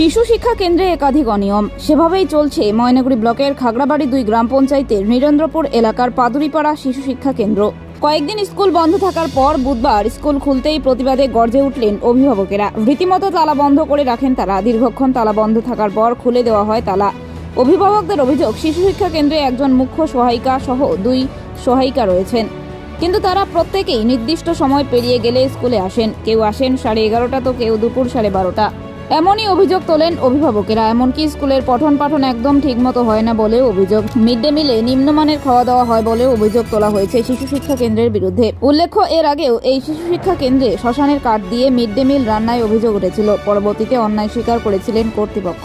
শিশু শিক্ষা কেন্দ্রে একাধিক অনিয়ম। সেভাবেই চলছে ময়নাগুড়ি ব্লকের খাগড়াবাড়ি দুই গ্রাম পঞ্চায়েতের নীরেন্দ্রপুর এলাকার পাদুরিপাড়া শিশু শিক্ষা কেন্দ্র। কয়েকদিন স্কুল বন্ধ থাকার পর বুধবার স্কুল খুলতেই প্রতিবাদে গর্জে উঠলেন অভিভাবকেরা। রীতিমতো তালা বন্ধ করে রাখেন তারা দীর্ঘক্ষণ তালা বন্ধ থাকার পর খুলে দেওয়া হয় তালা। অভিভাবকদের অভিযোগ, শিশু শিক্ষা কেন্দ্রে একজন মুখ্য সহায়িকা সহ দুই সহায়িকা রয়েছেন। কিন্তু তারা প্রত্যেকেই নির্দিষ্ট সময় পেরিয়ে গেলে স্কুলে আসেন। কেউ আসেন সাড়ে এগারোটা, তো কেউ দুপুর সাড়ে বারোটা। এমনই অভিযোগ তোলেন অভিভাবকেরা। এমনকি স্কুলের পঠন পাঠন একদম ঠিকমতো হয় না বলেও অভিযোগ। মিড ডে মিলে নিম্নমানের খাওয়া দাওয়া হয় বলে অভিযোগ তোলা হয়েছে শিশু শিক্ষা কেন্দ্রের বিরুদ্ধে। উল্লেখ্য, এর আগেও এই শিশু শিক্ষা কেন্দ্রে শ্মশানের কাঠ দিয়ে মিড ডে মিল রান্নায় অভিযোগ উঠেছিল। পরবর্তীতে অন্যায় স্বীকার করেছিলেন কর্তৃপক্ষ।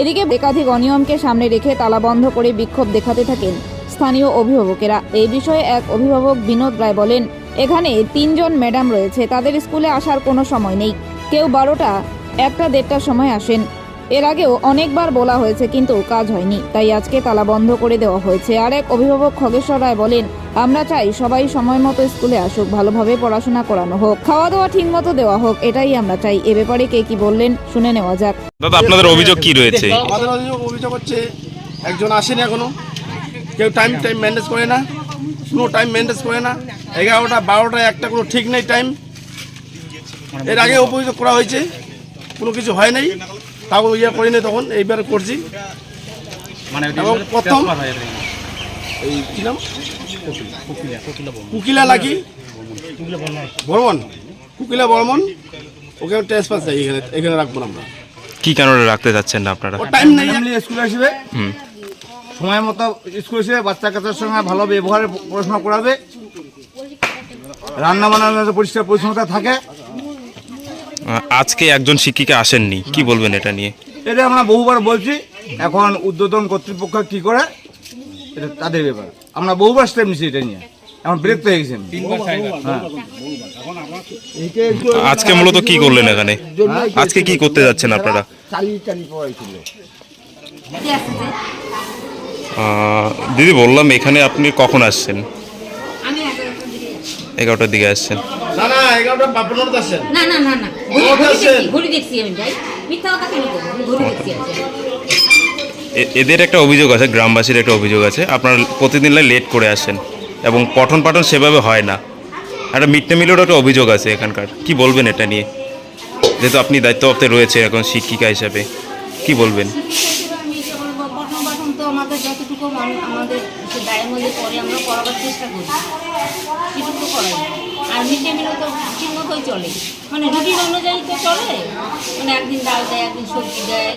এদিকে একাধিক অনিয়মকে সামনে রেখে তালা বন্ধ করে বিক্ষোভ দেখাতে থাকেন স্থানীয় অভিভাবকেরা। এই বিষয়ে এক অভিভাবক বিনোদ রায় বলেন, এখানে তিনজন ম্যাডাম রয়েছে, তাদের স্কুলে আসার কোনো সময় নেই। কেউ বারোটা একটা দেড়টার সময় আসেন। এর আগেও অনেকবার বলা হয়েছে কিন্তু কাজ হয়নি। তাই আজকে তালা বন্ধ করে দেওয়া হয়েছে। আর এক অভিভাবক খগেশ্বর রায় বলেন আমরা চাই সবাই সময় মতো স্কুলে আসুক ভালোভাবে পড়াশোনা করানো হোক খাওয়া দাওয়া ঠিক মতো দেওয়া হোক এটাই আমরা চাই। এ ব্যাপারে কে কি বললেন শুনে নেওয়া যাক। দাদা আপনাদের অভিযোগ কি রয়েছে? আমাদের অভিযোগ অভিযোগ হচ্ছে একজন আসেনি এখনও। কেউ টাইম টাইম ম্যানেজ করে না। কোনো টাইম ম্যানেজ করে না। এগারোটা বারোটা একটা কোনো ঠিক নেই টাইম এর আগে অভিযোগ করা হয়েছে। কোনো কিছু হয় নাই। তাও ইয়ে করিনি তখন এইবার করছি। মানে এবং প্রথম এই কি নাম? কুকিলা লাগি। বর্মন। কুকিলা বর্মন? ওকে ট্রান্সফার চাই এখানে এখানে রাখব না আমরা। কি কারণে রাখতে যাচ্ছেন না আপনারা? টাইম নেই। স্কুলে আসবে। হুম। সময় মতো স্কুল এসে বাচ্চা কাচ্চার সঙ্গে ভালো ব্যবহারে পড়াশোনা করাবে। রান্না বান্না যাতে পরিষ্কার পরিচ্ছন্নতা থাকে। আজকে একজন শিক্ষিকা আসেননি কি বলবেন এটা নিয়ে? এটা আমরা বহুবার বলছি এখন উদ্বোধন কর্তৃপক্ষ কি করে? এটা তাদের ব্যাপার। আমরা বহুবার স্টেপ নিচ্ছি এটা নিয়ে। এখন ব্রেক পেয়ে গেছি আমি। হ্যাঁ। আজকে মূলত কি করলেন এখানে? আজকে কি করতে যাচ্ছেন আপনারা? দিদি বললাম এখানে আপনি কখন আসছেন আমি এগারোটার দিকে যাচ্ছি। এগারোটার দিকে আসছেন। না না এগারোটা বাপনটা আসেন না না না না। ঘড়ি ঘড়ি দেখছি আমি যাই মিথ্যা কথা কেন বলব? দেখছি এ- এদের একটা অভিযোগ আছে গ্রামবাসীর একটা অভিযোগ আছে। আপনারা প্রতিদিন লেট করে আসেন এবং পঠন পাঠন সেভাবে হয় না। একটা মিড ডে মিলেরও একটা অভিযোগ আছে এখানকার। কি বলবেন এটা নিয়ে? যেহেতু আপনি দায়িত্বপ্রাপ্তে রয়েছে এখন শিক্ষিকা হিসাবে। কি বলবেন শিক্ষার্থীরা আমি কি বলব, পঠন পাঠন তো আমাদের যতটুকু মান- আমাদের দায়ের মধ্যে পরে আমরা করাবার চেষ্টা করি। সেটুকু করাই আর মিড ডে মিলও তো ঠিক মতোই চলে। মানে রুটিন অনুযায়ী তো চলে। মানে একদিন ডাল দেয়, একদিন সবজি দেয়